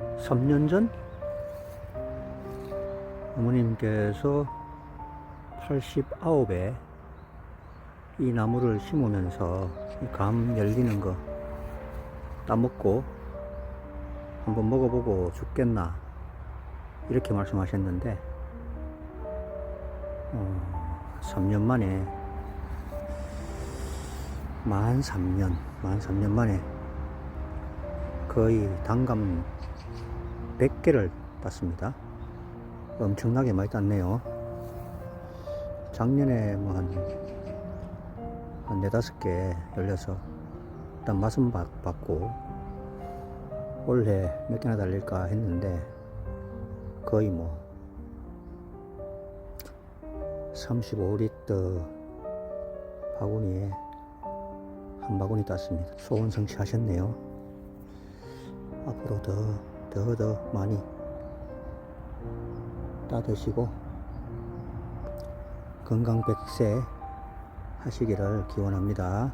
3년 전? 어머님께서 89에 이 나무를 심으면서 이감 열리는 거 따먹고 한번 먹어보고 죽겠나 이렇게 말씀하셨는데 어, 3년 만에 만 3년 만 3년 만에 거의 단감 100개를 땄습니다 엄청나게 많이 땄네요 작년에 뭐 한, 한 네다섯 개 열려서 일단 맛은 봤, 봤고 올해 몇 개나 달릴까 했는데 거의 뭐 35리터 바구니에 한 바구니 땄습니다. 소원 성취하셨네요. 앞으로 더, 더, 더 많이 따드시고 건강 백세 하시기를 기원합니다.